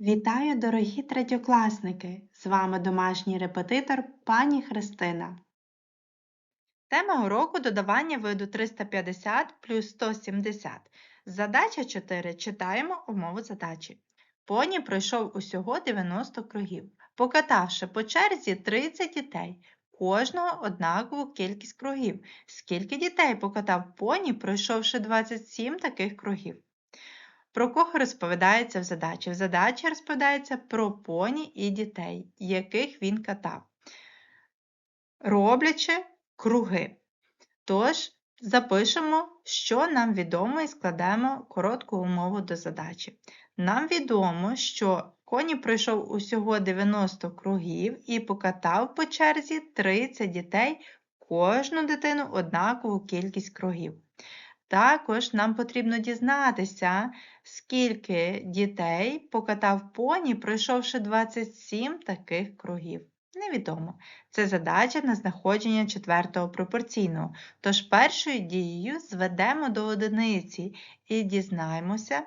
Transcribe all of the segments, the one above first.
Вітаю, дорогі третьокласники! З вами домашній репетитор пані Христина. Тема уроку додавання виду 350 плюс 170. Задача 4. Читаємо умову задачі. Поні пройшов усього 90 кругів, покатавши по черзі 30 дітей, кожного однакову кількість кругів. Скільки дітей покатав поні, пройшовши 27 таких кругів? Про кого розповідається в задачі? В задачі розповідається про поні і дітей, яких він катав, роблячи круги. Тож, запишемо, що нам відомо, і складемо коротку умову до задачі. Нам відомо, що коні пройшов усього 90 кругів і покатав по черзі 30 дітей, кожну дитину однакову кількість кругів. Також нам потрібно дізнатися, скільки дітей покатав поні, пройшовши 27 таких кругів. Невідомо. Це задача на знаходження четвертого пропорційного. Тож першою дією зведемо до одиниці і дізнаємося,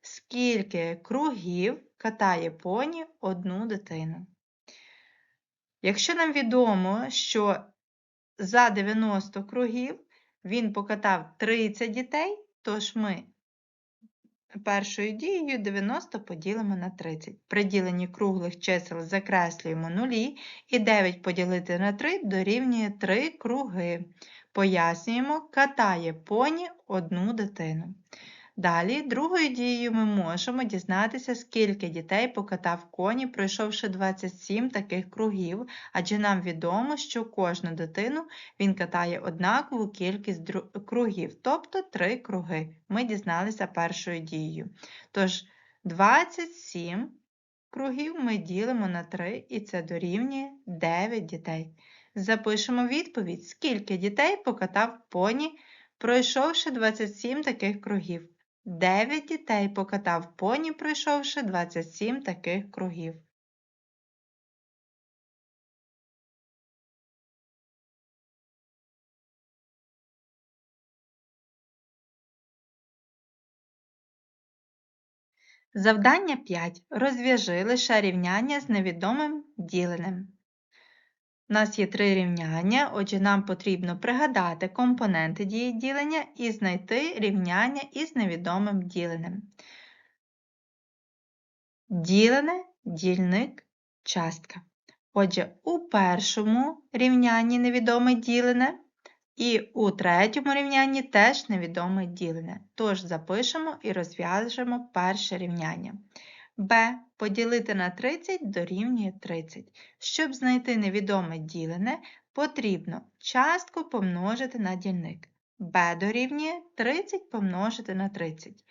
скільки кругів катає поні одну дитину. Якщо нам відомо, що за 90 кругів він покатав 30 дітей, тож ми першою дією 90 поділимо на 30. При діленні круглих чисел закреслюємо нулі і 9 поділити на 3 дорівнює 3 круги. Пояснюємо, катає поні одну дитину. Далі, другою дією ми можемо дізнатися, скільки дітей покатав коні, пройшовши 27 таких кругів, адже нам відомо, що кожну дитину він катає однакову кількість кругів, тобто 3 круги. Ми дізналися першою дією. Тож 27 кругів ми ділимо на 3, і це дорівнює 9 дітей. Запишемо відповідь, скільки дітей покатав поні, пройшовши 27 таких кругів. Дев'ять дітей покатав поні, пройшовши 27 таких кругів. Завдання 5. Розв'яжи лише рівняння з невідомим діленим. У нас є три рівняння, отже, нам потрібно пригадати компоненти дії ділення і знайти рівняння із невідомим діленим. Ділене, дільник, частка. Отже, у першому рівнянні невідоме ділене, і у третьому рівнянні теж невідоме ділене. Тож запишемо і розв'яжемо перше рівняння. B поділити на 30 дорівнює 30. Щоб знайти невідоме ділене, потрібно частку помножити на дільник. b дорівнює 30 помножити на 30.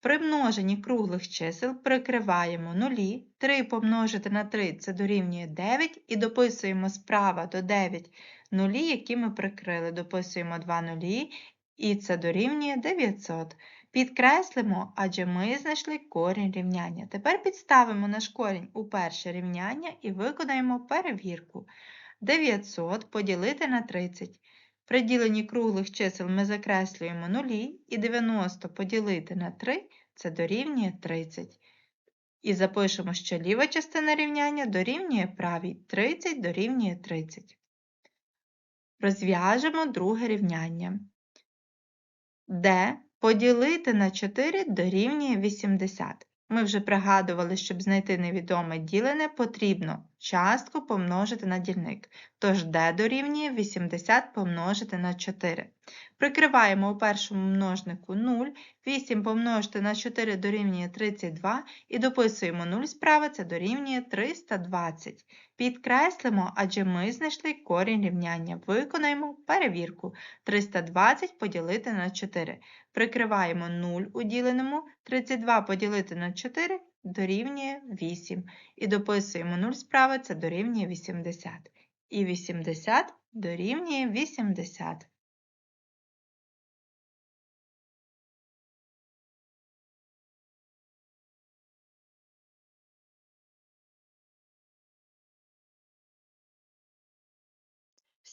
При множенні круглих чисел прикриваємо нулі, 3 помножити на 3 це дорівнює 9 і дописуємо справа до 9 нулі, які ми прикрили. Дописуємо 2 нулі, і це дорівнює 900. Підкреслимо, адже ми знайшли корінь рівняння. Тепер підставимо наш корінь у перше рівняння і виконаємо перевірку. 900 поділити на 30. При діленні круглих чисел ми закреслюємо нулі, і 90 поділити на 3 це дорівнює 30. І запишемо, що ліва частина рівняння дорівнює правій. 30 дорівнює 30. Розв'яжемо друге рівняння. Де Поділити на 4 дорівнює 80. Ми вже пригадували, щоб знайти невідоме ділене, потрібно частку помножити на дільник. Тож d дорівнює 80 помножити на 4. Прикриваємо у першому множнику 0, 8 помножити на 4 дорівнює 32 і дописуємо 0 справа, це дорівнює 320. Підкреслимо, адже ми знайшли корінь рівняння. Виконаємо перевірку. 320 поділити на 4. Прикриваємо 0 у діленому, 32 поділити на 4 дорівнює 8. І дописуємо 0 справа, це дорівнює 80. І 80 дорівнює 80.